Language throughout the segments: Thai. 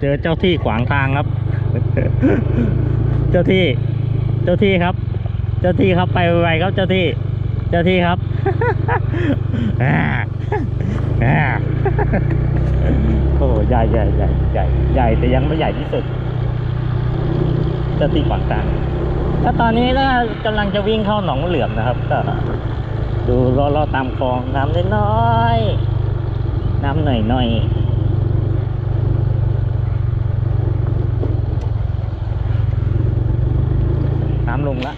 เจอเจ้าที่ขวางทางครับ เจ้าที่ เจ้าที่ครับ เจ้าที่ครับไปไวๆครับเจ้าที่ เจ้าที่ครับโอ้ใหญ่ใหญ่ใหญ่ใหญ่ใหญ่แต่ยังไม่ใหญ่ที่สุด เจ้าที่ขวางทางถ้าตอนนี้ก็กำลังจะวิ่งเข้าหนองเหลือมนะครับก็ดูรอๆตามคลองน้ำน้อยๆน้ำหน่อยๆ น้ำลงแล้ว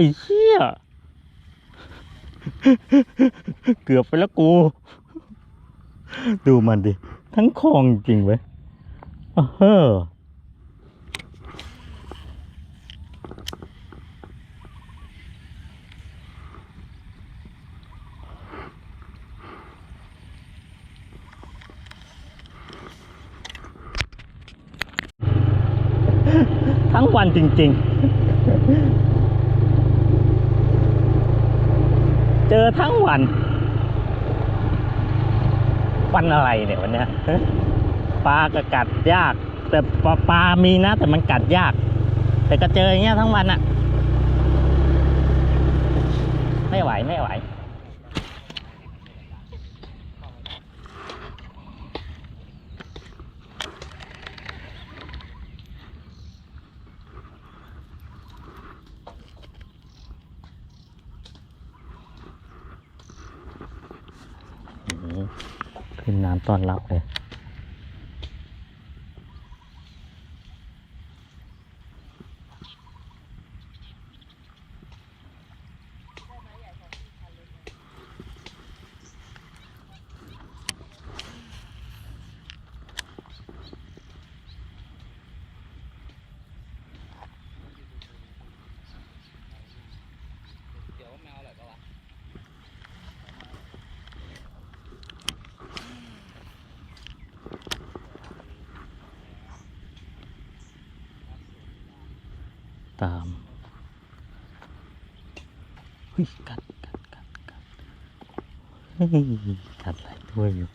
อ้เหี้ย เกือบไปแล้วกู ดูมันดิ ทั้งคลองจริงเว้ยอ้าวเฮ้อทั้งวันจริง ๆ เจอทั้งวัน วันอะไรเนี่ยวันเนี้ยปลาก็กัดยาก แต่ปลาปลามีนะ แต่มันกัดยาก แต่ก็เจออย่างเงี้ยทั้งวันอะไม่ไหวไม่ไหว ขึ้นน้ำต้อนรับเลย ตามเฮ้ยกัดกัดกัดกัดเฮ้ยกัดหลายตัวอยู่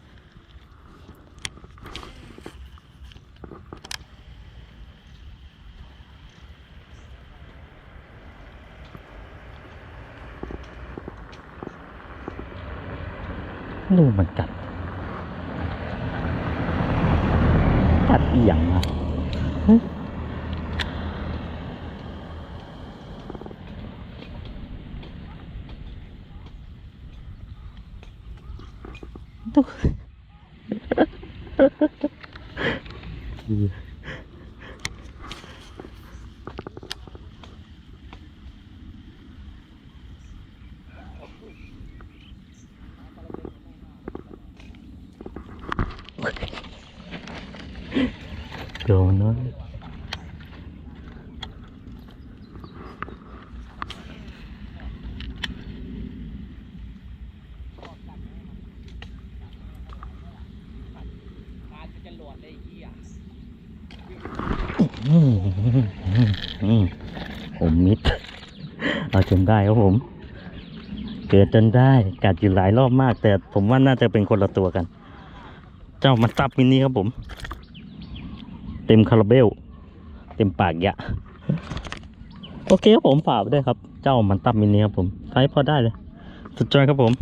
ดูมันกัด กัดอีหยังอะ เฮ้ย ดูโดนเนอะอืมอืมอืม ผมมิด เอาจนได้ครับผม เกิดจนได้ กัดอยู่หลายรอบมาก แต่ผมว่าน่าจะเป็นคนละตัวกัน เจ้ามันตับมินนี้ครับผม เต็มคาราเบล เต็มปากยะ โอเคครับผมฝากไว้ด้วยครับ เจ้ามันตับมินนี้ครับผมใช้พอได้เลย สุดยอดครับผม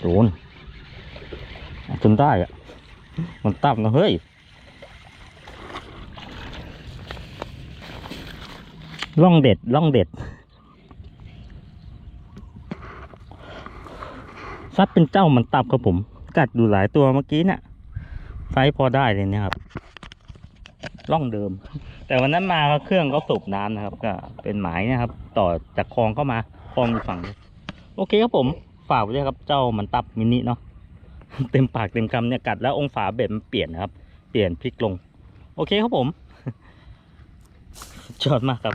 โดนจนได้อะมันตับนะเฮ้ยล่องเด็ดล่องเด็ดซัดเป็นเจ้ามันตับครับผม กัดดูหลายตัวเมื่อกี้เนี่ยไซส์พอได้เลยเนี่ยครับล่องเดิม แต่วันนั้นมาเครื่องก็สูบน้ำนะครับ ก็เป็นหมายนะครับ ต่อจากคลองเข้ามาคลองอยู่ฝั่งโอเคครับผม ฝากไว้ด้วยครับเจ้ามันตับมินิเนาะเต็มปากเต็มคำเนี่ยกัดแล้วองศาเบ็ดมันเปลี่ยนนะครับ เปลี่ยนพลิกลง โอเคครับผมจอดมากครับ